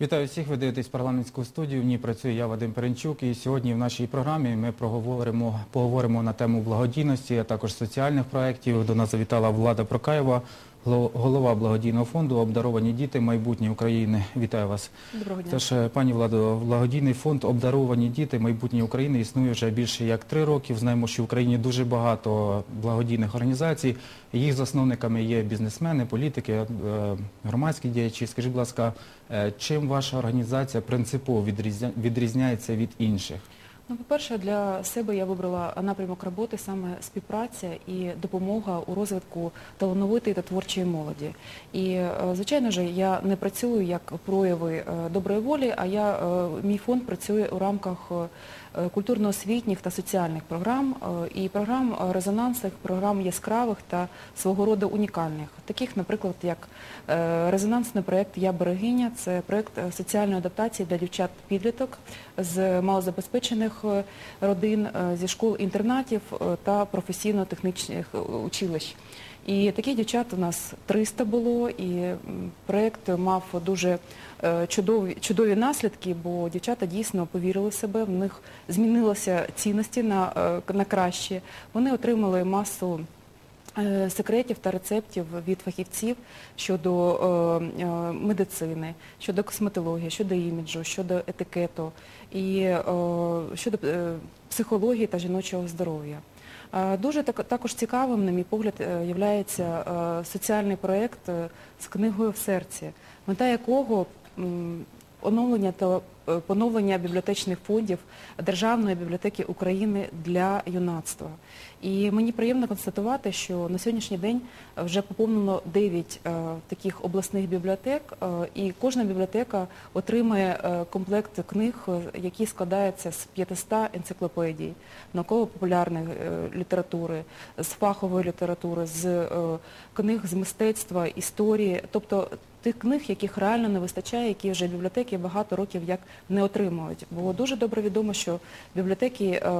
Вітаю всіх, ви дивитесь парламентську студію. В ній працює я, Вадим Перенчук. І сьогодні в нашій програмі ми проговоримо, поговоримо на тему благодійності, а також соціальних проєктів. До нас завітала Влада Прокаєва, голова благодійного фонду Обдаровані діти майбутнє України. Вітаю вас. Доброго дня. Тож, е, пані Владо, благодійний фонд Обдаровані діти майбутнє України існує вже більше як три роки. Знаємо, що в Україні дуже багато благодійних організацій. Їх засновниками є бізнесмени, політики, е, громадські діячі. Скажіть, будь ласка, е, чим ваша організація принципово відрізняється від інших? Ну, по-перше, для себе я вибрала напрямок роботи саме співпраця і допомога у розвитку талановитої та творчої молоді. І, е, звичайно ж, я не працюю як прояви е, доброї волі, а я, е, мій фонд працює у рамках культурно-освітніх та соціальних програм і програм резонансних, програм яскравих та свого роду унікальних. Таких, наприклад, як резонансний проєкт Я берегиня, це проєкт соціальної адаптації для дівчат-підліток з малозабезпечених е, родин, е, зі школ-інтернатів е, та професійно-технічних училищ. І таких дівчат у нас 300 було, і проєкт мав дуже чудові, чудові наслідки, бо дівчата дійсно повірили в себе, в них змінилися цінності на, на краще. Вони отримали масу секретів та рецептів від фахівців щодо е, е, медицини, щодо косметології, щодо іміджу, щодо етикету і е, щодо е, психології та жіночого здоров'я. Е, Дуже також цікавим, на мій погляд, є соціальний проєкт е, з книгою в серці, мета якого оновлення та е, поновлення бібліотечних фондів Державної бібліотеки України для юнацтва. І мені приємно констатувати, що на сьогоднішній день вже поповнено 9 е, таких обласних бібліотек, е, і кожна бібліотека отримає е, комплект книг, е, які складаються з 500 енциклопедій, науково-популярної е, літератури, з фахової літератури, з е, книг з мистецтва, історії, тобто тих книг, яких реально не вистачає, які вже бібліотеки багато років як не отримують. Було дуже добре відомо, що бібліотеки, е,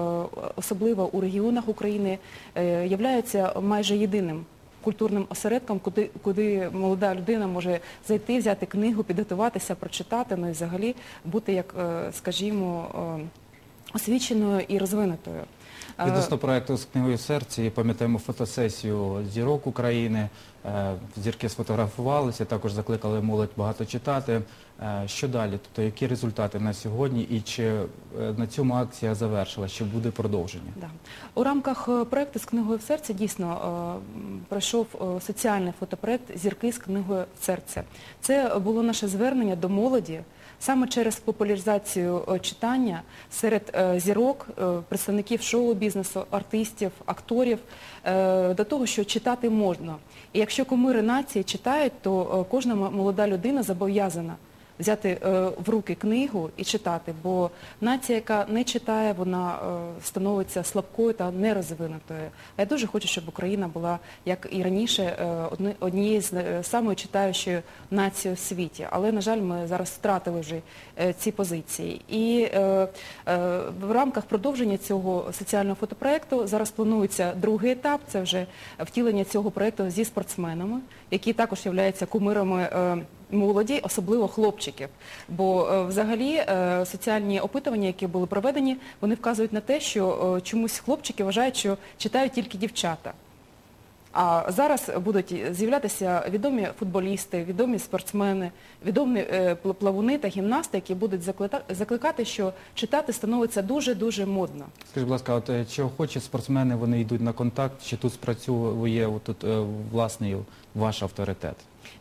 особливо у регіонах України, е, являються майже єдиним культурним осередком, куди, куди молода людина може зайти, взяти книгу, підготуватися, прочитати, ну і взагалі бути, як, е, скажімо, освіченою і розвинутою. Е, Відносно проекту з книгою серці, пам'ятаємо фотосесію зірок України. Е, Зірки сфотографувалися, також закликали молодь багато читати. Е, Що далі? Тобто, які результати на сьогодні і чи на цьому акція завершилась, чи буде продовження? Да. У рамках проекту з книгою в серці дійсно пройшов соціальний фотопроект Зірки з книгою в серце. Це було наше звернення до молоді саме через популяризацію е, читання серед е, зірок, е, представників шоу-бізнесу, артистів, акторів, до того, що читати можна. І якщо кумири нації читають, то кожна молода людина зобов'язана взяти е, в руки книгу і читати, бо нація, яка не читає, вона е, становиться слабкою та нерозвинутою. А я дуже хочу, щоб Україна була, як і раніше, е, однією з самою читаючою нацією в світі. Але, на жаль, ми зараз втратили вже ці позиції. І в рамках продовження цього соціального фотопроекту зараз планується другий етап, це вже втілення цього проекту зі спортсменами, які також являються кумирами молоді, особливо хлопчиків. Бо е, взагалі е, соціальні опитування, які були проведені, вони вказують на те, що е, чомусь хлопчики вважають, що читають тільки дівчата. А зараз будуть з'являтися відомі футболісти, відомі спортсмени, відомі плавуни та гімнасти, які будуть закликати, що читати становиться дуже-дуже модно. Скажіть, будь ласка, от чи охочі спортсмени вони йдуть на контакт, чи тут спрацює от тут власний ваш авторитет?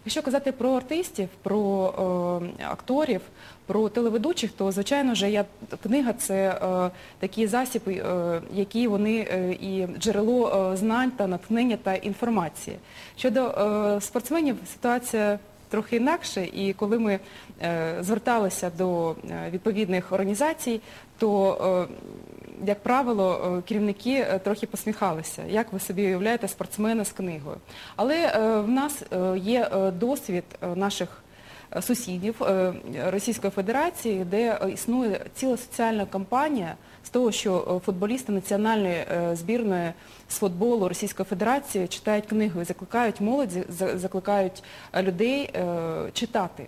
Якщо казати про артистів, про е, акторів, про телеведучих, то звичайно ж я книга це е, такий засіб, е, які вони е, і джерело е, знань та натхнення та інформації. Щодо е, спортсменів, ситуація трохи інакше, і коли ми е, зверталися до е, відповідних організацій, то е, як правило, керівники трохи посміхалися, як ви собі уявляєте спортсмена з книгою. Але в нас є досвід наших сусідів е, Російської Федерації, де існує ціла соціальна кампанія з того, що е, футболісти національної е, збірної з футболу Російської Федерації читають книгу і закликають молоді, закликають людей читати.